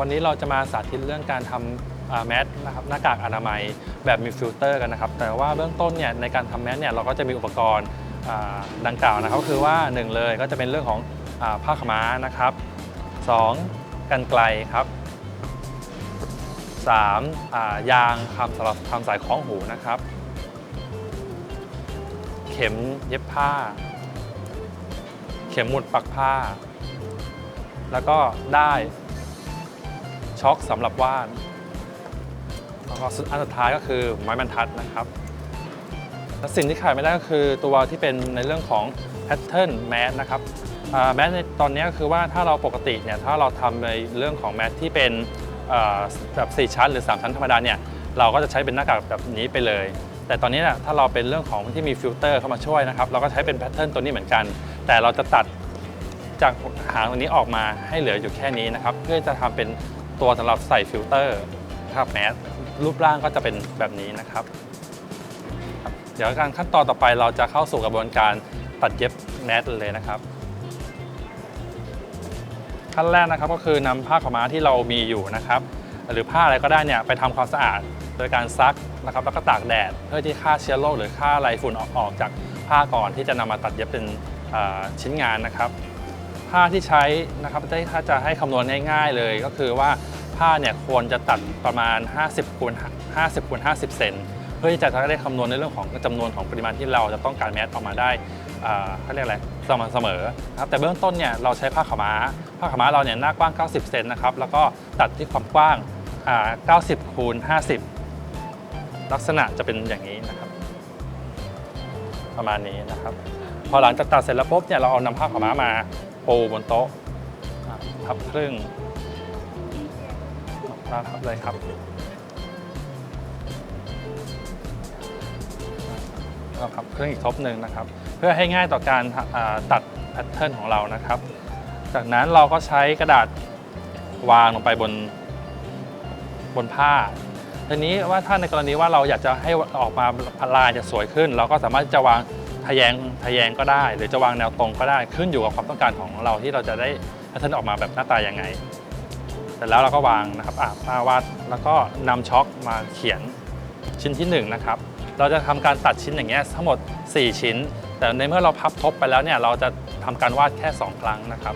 วันนี้เราจะมาสาธิตเรื่องการทำแมสนะครับหน้ากากอนามัยแบบมีฟิลเตอร์กันนะครับ แต่ว่าเบื้องต้นเนี่ยในการทำแมสเนี่ยเราก็จะมีอุปกรณ์ดังกล่าวนะครับก็คือว่าหนึ่งเลยก็จะเป็นเรื่องของผ้าขม้านะครับสองกันไกลครับสามยางคำสำหรับทำสายคล้องหูนะครับ เข็มเย็บผ้า เข็มหมุดปักผ้า แล้วก็ได้ ช็อคสำหรับว่าดแล้วก็สุดอันสุดท้ายก็คือไม้บรรทัดนะครับและสิ่งที่ขาดไม่ได้ก็คือตัวที่เป็นในเรื่องของแพทเทิร์นแมสนะครับแมสในตอนนี้ก็คือว่าถ้าเราปกติเนี่ยถ้าเราทำในเรื่องของแมสที่เป็นแบบ4ชั้น หรือ 3 ชั้นธรรมดาเนี่ยเราก็จะใช้เป็นหน้ากากแบบนี้ไปเลย แต่ตอนนี้นี่ยถ้าเราเป็นเรื่องของที่มีฟิลเตอร์เข้ามาช่วยนะครับเราก็ใช้เป็นแพทเทิร์นตัวนี้เหมือนกัน แต่เราจะตัดจากหางตรงนี้ออกมาให้เหลืออยู่แค่นี้นะครับ เพื่อจะทำเป็น ตัวสำหรับใส่ฟิลเตอร์นะครับแมสรูปร่างก็จะเป็นแบบนี้นะครับ เดี๋ยวการขั้นตอนต่อไปเราจะเข้าสู่กระบวนการตัดเย็บแมสเลยนะครับ ขั้นแรกนะครับก็คือนำผ้าขาวม้าที่เรามีอยู่นะครับ หรือผ้าอะไรก็ได้เนี่ยไปทำความสะอาดโดยการซักนะครับแล้วก็ตากแดด เพื่อที่ฆ่าเชื้อโรคหรือฆ่าไรฝุ่นออกออกจากผ้าก่อนที่จะนำมาตัดเย็บเป็นชิ้นงานนะครับ ผ้าที่ใช้นะครับถ้าจะให้คำนวณง่ายๆเลย ก็คือว่าผ้าเนี่ยควรจะตัดประมาณ 50คูณ50คูณ50 เซนเพื่อที่จะได้คำนวณในเรื่องของจำนวนของปริมาณที่เราจะต้องการแมสออกมาได้เขาเรียกอะไรสม่ำเสมอครับแต่เบื้องต้นเนี่ยเราใช้ผ้าขาวม้าผ้าขาวม้าเราเนี่ยหน้ากว้าง 90 เซนนะครับแล้วก็ตัดที่ความกว้างอ่า90คูณ50 ลักษณะจะเป็นอย่างนี้นะครับ ประมาณนี้นะครับ พอหลังจากตัดเสร็จแล้วปุ๊บเนี่ยเราเอานำผ้าขาวม้ามา ปูบนโต๊ะอะพับครึ่งพับเลยครับเราพับครึ่งอีกทบหนึ่งนะครับ เพื่อให้ง่ายต่อการอ่าตัดแพทเทิร์นของเรานะครับ จากนั้นเราก็ใช้กระดาษวางลงไปบนบนผ้าทีนี้ว่าถ้าในกรณีว่าเราอยากจะให้ออกมาลายจะสวยขึ้น เราก็สามารถจะวาง ทะแยงทะแยงก็ได้ หรือจะวางแนวตรงก็ได้ขึ้นอยู่กับความต้องการของเราที่เราจะได้แพทเทิร์นออกมาแบบหน้าตายังไงเสร็จแล้วเราก็วางนะครับอ่าผ้าวาดแล้วก็นำช็อคมาเขียนชิ้นที่หนึ่งนะครับเราจะทำการตัดชิ้นอย่างเงี้ยทั้งหมด 4 ชิ้น แต่ในเมื่อเราพับทบไปแล้วเนี่ยเราจะทำการวาดแค่ 2 ครั้งนะครับ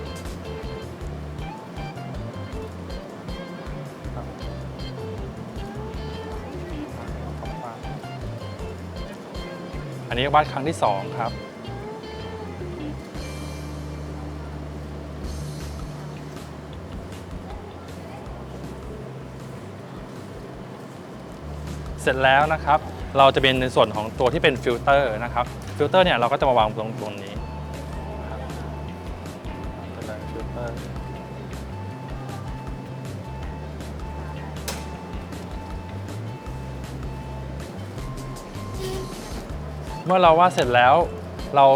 นนี้วาดครั้งที่ 2 ครับ เสร็จแล้วนะครับ เราจะเป็นในส่วนของตัวที่เป็นฟิลเตอร์นะครับฟิลเตอร์เนี่ยเราก็จะมาวางตรงตรงนี้ครับเป็นฟิลเตอร์ เมื่อเราวาดเสร็จแล้วเรา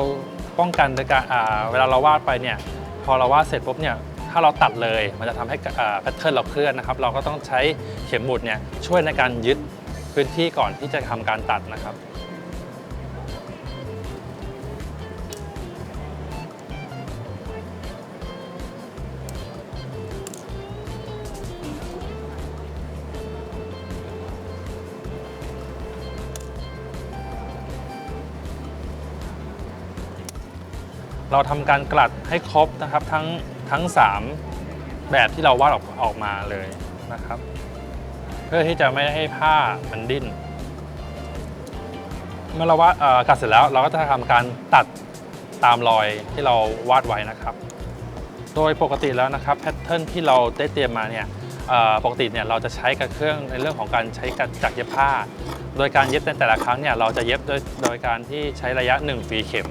ป้องกันโดยการเวลาเราวาดไปเนี่ยพอเราวาดเสร็จปุ๊บเนี่ยถ้าเราตัดเลยมันจะทำให้แพทเทิร์นเราเคลื่อนนะครับ เราก็ต้องใช้เข็มหมุดเนี่ยช่วยในการยึดพื้นที่ก่อนที่จะทำการตัดนะครับ เราทำการกลัดให้ครบนะครับทั้งทั้ง 3 แบบที่เราวาดออกออกมาเลยนะครับ เพื่อที่จะไม่ให้ผ้ามันดิ้นเมื่อเราวาดกัดเสร็จแล้วเราก็จะทำการตัดตามรอยที่เราวาดไว้นะครับ โดยปกติแล้วนะครับแพทเทิร์นที่เราได้เตรียมมาเนี่ยปกติเนี่ยเราจะใช้กับเครื่องในเรื่องของการใช้กับจักรเย็บผ้า โดยการเย็บในแต่ละครั้งเนี่ยเราจะเย็บโดยโดยการที่ใช้ระยะ 1 ฝีเข็ม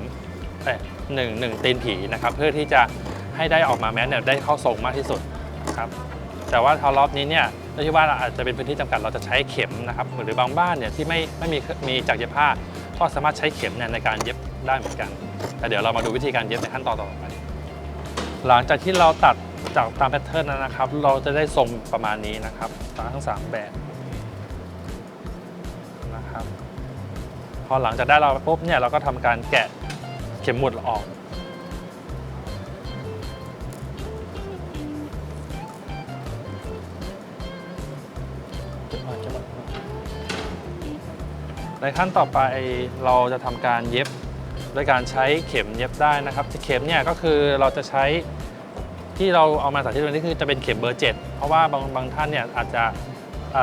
เอ้ย หนึ่งหนึ่งตีนผีนะครับเพื่อที่จะให้ได้ออกมาแมสเนี่ยได้เข้าทรงมากที่สุดนะครับแต่ว่าทารอบนี้เนี่ยด้วยที่ว่าเราอาจจะเป็นพื้นที่จำกัดเราจะใช้เข็มนะครับหรือบางบ้านเนี่ยที่ไม่ไม่มีมีจักรเย็บผ้า ก็สามารถใช้เข็มเนี่ยในการเย็บได้เหมือนกันแต่เดี๋ยวเรามาดูวิธีการเย็บในขั้นตอนต่อไปหลังจากที่เราตัดจากตามแพทเทิร์นนั้นนะครับ เราจะได้ทรงประมาณนี้นะครับทั้งสามแบบนะครับ พอหลังจากได้เราปุ๊บเนี่ยเราก็ทำการแกะ ข็มหมดออก ในขั้นต่อไปเราจะทำการเย็บโดยการใช้เข็มเย็บได้นะครับเข็มเนี่ยก็คือเราจะใช้ที่เราเอามาสาธิตวันนี้คือจะเป็นเข็มเบอร์เจ็ดเพราะว่าบางบางท่านเนี่ยอาจจะ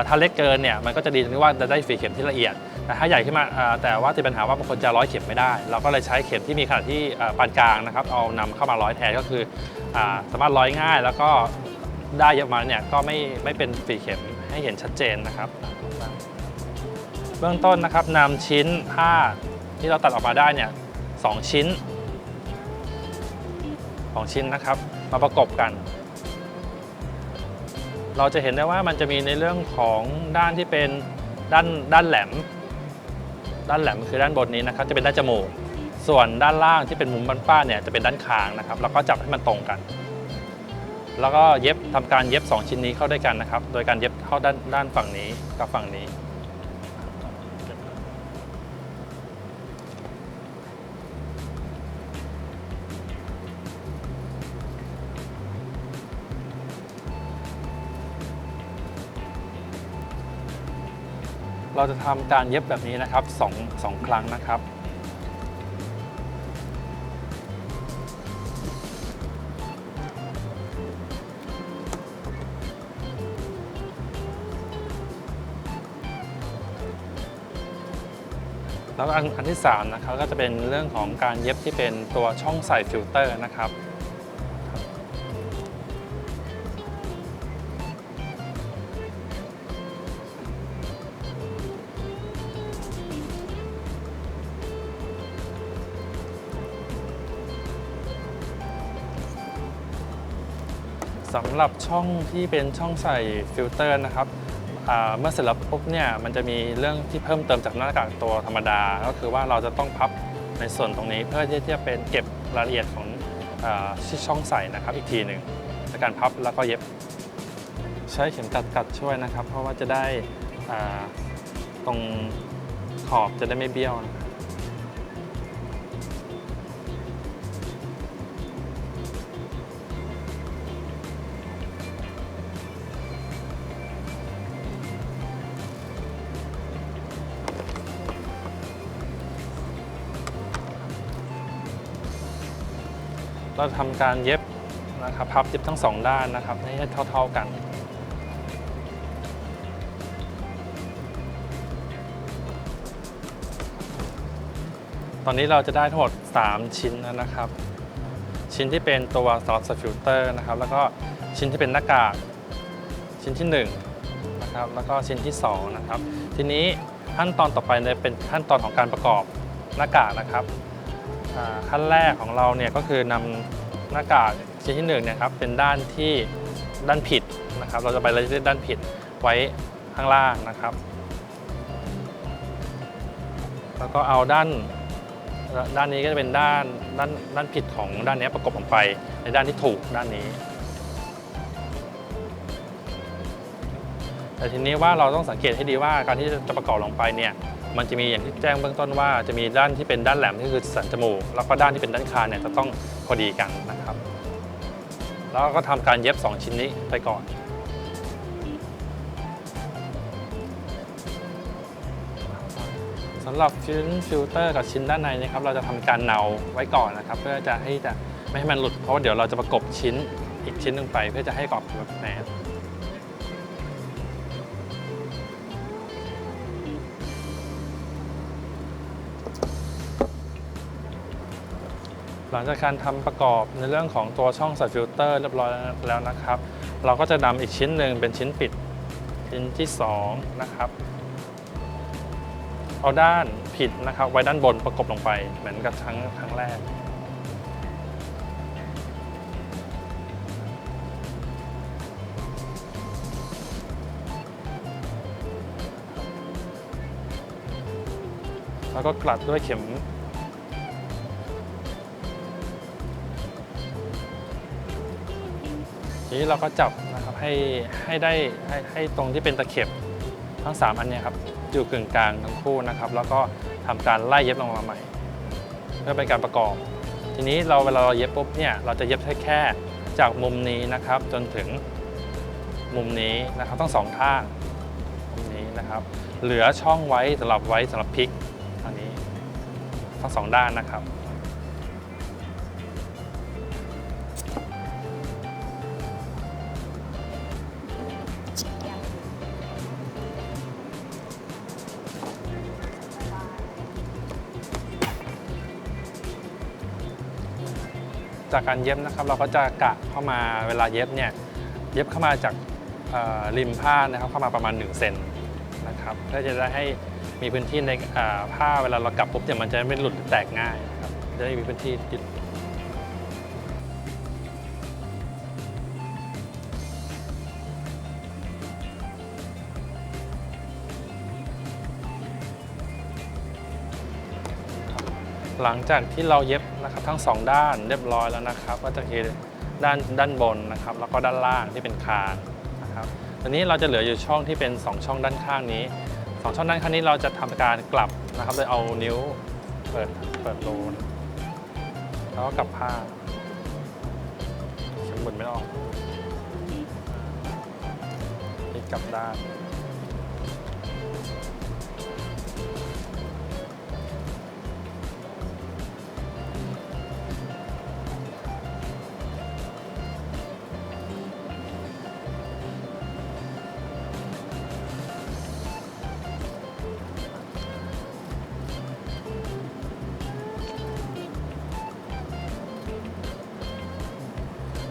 ถ้าเล็กเกินเนี่ยมันก็จะดีตรงที่ว่าจะได้ฝีเข็มที่ละเอียด แต่ถ้าใหญ่ขึ้นมาแต่ว่าจะเป็นปัญหาว่าบางคนจะร้อยเข็มไม่ได้ เราก็เลยใช้เข็มที่มีขนาดที่ปานกลางนะครับเอานำเข้ามาร้อยแทนก็คืออสามารถร้อยง่าย แล้วก็ได้เยอะมาเนี่ยก็ไม่ไม่เป็นฝีเข็มให้เห็นชัดเจนนะครับ เบื้องต้นนะครับนำชิ้นผ้าที่เราตัดออกมาได้เนี่ยสองชิ้นสองชิ้นนะครับ มาประกบกัน เราจะเห็นได้ว่ามันจะมีในเรื่องของด้านที่เป็นด้านด้านแหลม ด้านแหลมคือด้านบนนี้นะครับจะเป็นด้านจมูก ส่วนด้านล่างที่เป็นมุมบ้านป้าเนี่ยจะเป็นด้านคางนะครับแล้วก็จับให้มันตรงกัน แล้วก็เย็บทำการเย็บ 2 ชิ้นนี้เข้าด้วยกันนะครับ โดยการเย็บเข้าด้านด้านฝั่งนี้กับฝั่งนี้ เราจะทำการเย็บแบบนี้นะครับสองสองครั้งนะครับ แล้วอันอันที่3นะครับก็จะเป็นเรื่องของการเย็บที่เป็นตัวช่องใส่ฟิลเตอร์นะครับำหรับช่องที่เป็นช่องใส่ฟิลเตอร์นะครับเมื่อเสร็จแล้วปุ๊บเนี่ยมันจะมีเรื่องที่เพิ่มเติมจากหน้ากากตัวธรรมดา ก็คือว่าเราจะต้องพับในส่วนตรงนี้เพื่อที่จะเป็นเก็บรายละเอียดของอที่ช่องใส่นะครับอีกทีหนึ่งในการพับแล้วก็เย็บ ใช้เข็มกัดกัดช่วยนะครับ เพราะว่าจะได้ตรงขอบจะได้ไม่เบี้ยวนะครับ เราทำการเย็บนะครับพับเย็บทั้งสองด้านนะครับให้เท่า ๆกันตอนนี้เราจะได้ทั้งหมด 3 ชิ้นแล้วนะครับ ชิ้นที่เป็นตัวซอสฟิลเตอร์นะครับ แล้วก็ชิ้นที่เป็นหน้ากากชิ้นที่1นะครับแล้วก็ชิ้นที่2นะครับทีนี้ขั้นตอนต่อไปเนี่ยเป็นขั้นตอนของการประกอบหน้ากากนะครับ ขั้นแรกของเราเนี่ยก็คือนำหน้ากากชิ้นที่หนึ่งเนี่ยครับเป็นด้านที่ด้านผิดนะครับ เราจะไปเลเยที่ด้านผิดไว้ข้างล่างนะครับ แล้วก็เอาด้านด้านนี้ก็จะเป็นด้านด้านด้านผิดของด้านนี้ประกบลงไปในด้านที่ถูกด้านนี้ แต่ทีนี้ว่าเราต้องสังเกตให้ดีว่าการที่จะประกอบลงไปเนี่ย มันจะมีอย่างที่แจ้งเบื้องต้นว่าจะมีด้านที่เป็นด้านแหลมที่คือสันจมูก แล้วก็ด้านที่เป็นด้านคางเนี่ยจะต้องพอดีกันนะครับ แล้วก็ทำการเย็บ 2 ชิ้นนี้ไปก่อนสำหรับชิ้นฟิลเตอร์กับชิ้นด้านในนะครับ เราจะทำการเนาไว้ก่อนนะครับ เพื่อจะให้จะไม่ให้มันหลุดเพราะว่าเดี๋ยวเราจะประกบชิ้นอีกชิ้นหนึ่งไป เพื่อจะให้กรอบแบบแมส หลังจากการทำประกอบในเรื่องของตัวช่องใส่ฟิลเตอร์เรียบร้อยแล้วนะครับ เราก็จะนำอีกชิ้นหนึ่งเป็นชิ้นปิด ชิ้นที่ 2 นะครับ เอาด้านผิดนะครับ ไว้ด้านบนประกบลงไปเหมือนกับครั้งครั้งแรกแล้วก็กลัดด้วยเข็ม นี้เราก็จับนะครับให้ให้ได้ให้ให้ตรงที่เป็นตะเข็บทั้ง 3 อันเนี้ยครับอยู่กึ่งกลางทั้งคู่นะครับ แล้วก็ทำการไล่เย็บลงมาใหม่ เพื่อเป็นการประกอบ ทีนี้เราเวลาเราเย็บปุ๊บเนี่ยเราจะเย็บแค่แค่จากมุมนี้นะครับ จนถึงมุมนี้นะครับทั้งสองข้างมุมนี้นะครับ เหลือช่องไว้สำหรับไว้สำหรับพลิกอันนี้ทั้งสองด้านนะครับ จากการเย็บนะครับ เราก็จะกะเข้ามาเวลาเย็บเนี่ยเย็บเข้ามาจากริมผ้านะครับเข้ามาประมาณ1เซนนะครับเพื่อจะได้ให้มีพื้นที่ในผ้าเวลาเรากลับปุ๊บเนี่ยมันจะไม่หลุดแตกง่ายครับจะได้มีพื้นที่ยึด หลังจากที่เราเย็บนะครับทั้งสองด้านเรียบร้อยแล้วนะครับ ก็จะคือด้านด้านบนนะครับ แล้วก็ด้านล่างที่เป็นคานนะครับตอนนี้เราจะเหลืออยู่ช่องที่เป็น 2 ช่องด้านข้างนี้ 2 ช่องด้านข้างนี้เราจะทำการกลับนะครับโดยเอานิ้วเปิดเปิดโลนแล้วก็กลับผ้าเข็มหมุนไม่ออกพลิกกลับด้าน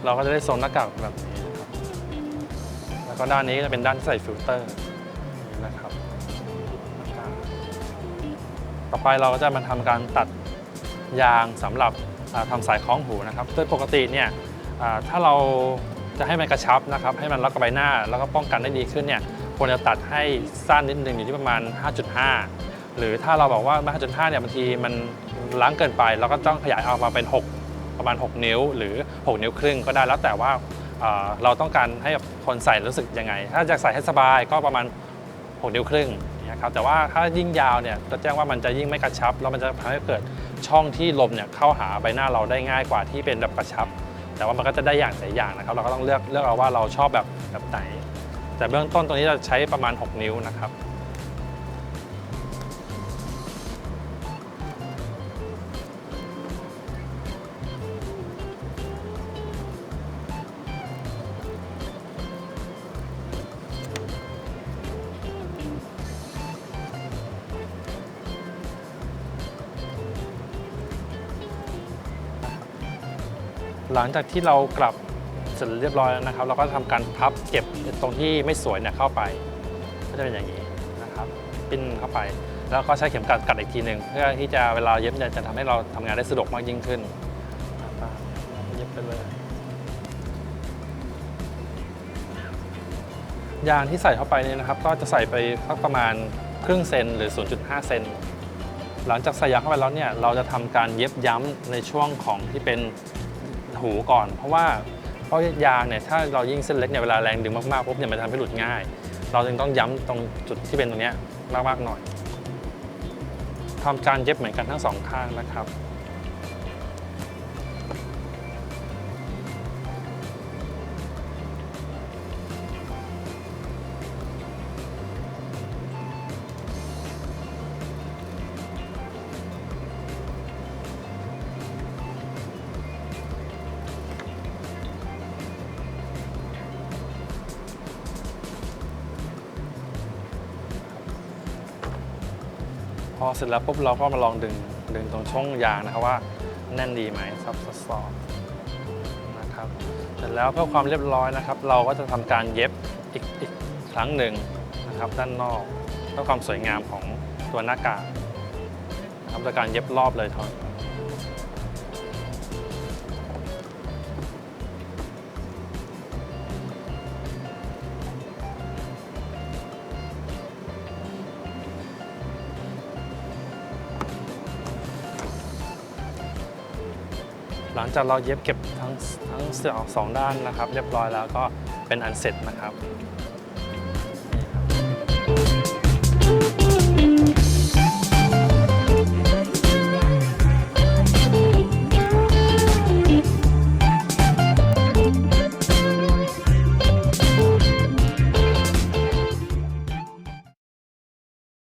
เราก็จะได้ทรงหน้ากากแบบนี้นะครับแล้วก็ด้านนี้จะเป็นด้านที่ใส่ฟิลเตอร์นะครับ ต่อไปเราก็จะมาทำการตัดยางสำหรับอ่าทำสายคล้องหูนะครับ โดยปกติเนี่ยถ้าเราจะให้มันกระชับนะครับ ให้มันล็อกกับใบหน้าแล้วก็ป้องกันได้ดีขึ้นเนี่ยควรจะตัดให้สั้นนิดนึงอยู่ที่ประมาณ 5.5 หรือถ้าเราบอกว่า 5.5 เนี่ยบางทีมันล้างเกินไป เราก็ต้องขยายเอามาเป็น 6 ประมาณ 6 นิ้ว หรือ 6 นิ้วครึ่งก็ได้แล้วแต่ว่าเราต้องการให้คนใส่รู้สึกยังไง ถ้าจะใส่ให้สบายก็ประมาณ 6 นิ้วครึ่งนะครับแต่ว่าถ้ายิ่งยาวเนี่ยจะแจ้งว่ามันจะยิ่งไม่กระชับแล้วมันจะทำให้เกิดช่องที่ลมเนี่ยเข้าหาใบหน้าเราได้ง่ายกว่าที่เป็นแบบกระชับ แต่ว่ามันก็จะได้อย่างเสียอย่างนะครับ เราก็ต้องเลือกเลือกเอาว่าเราชอบแบบแบบไหน แต่เบื้องต้นตรงนี้เราใช้ประมาณ 6 นิ้วนะครับ หลังจากที่เรากลับเสร็จเรียบร้อยแล้วนะครับ เราก็ทำการพับเก็บตรงที่ไม่สวยเนี่ยเข้าไป ก็จะเป็นอย่างนี้นะครับ ปิ้นเข้าไป แล้วก็ใช้เข็มกัดกัดอีกทีหนึ่งเพื่อที่จะเวลาเย็บเนี่ยจะทำให้เราทำงานได้สะดวกมากยิ่งขึ้นนะครับเย็บไปเลยยางที่ใส่เข้าไปเนี่ยนะครับ ก็จะใส่ไปสักประมาณครึ่งเซนหรือ 0.5 เซนหลังจากใส่ยางเข้าไปแล้วเนี่ยเราจะทำการเย็บย้ำในช่วงของที่เป็น หูก่อน เพราะว่าเพราะยางเนี่ยถ้าเรายิ่งเส้นเล็กเนี่ยเวลาแรงดึงมากๆปุ๊บเนี่ยมันทำให้หลุดง่าย เราจึงต้องย้ำตรงจุดที่เป็นตรงนี้มากๆหน่อยทำการเย็บเหมือนกันทั้งสองข้างนะครับ อเสร็จแล้วปุ๊บเราก็มาลองดึงดึงตรงช่องยางนะครับว่าแน่นดีไหมซับซอบนะครับเสร็จแล้วเพื่อความเรียบร้อยนะครับ เราก็จะทำการเย็บอีกอีกครั้งหนึ่งนะครับ ด้านนอกเพื่อความสวยงามของตัวหน้ากากนะครับโดยการเย็บรอบเลยทอน หลังจากเราเย็บเก็บทั้งทั้งสองสองด้านนะครับ เรียบร้อยแล้วก็เป็นอันเสร็จนะครับ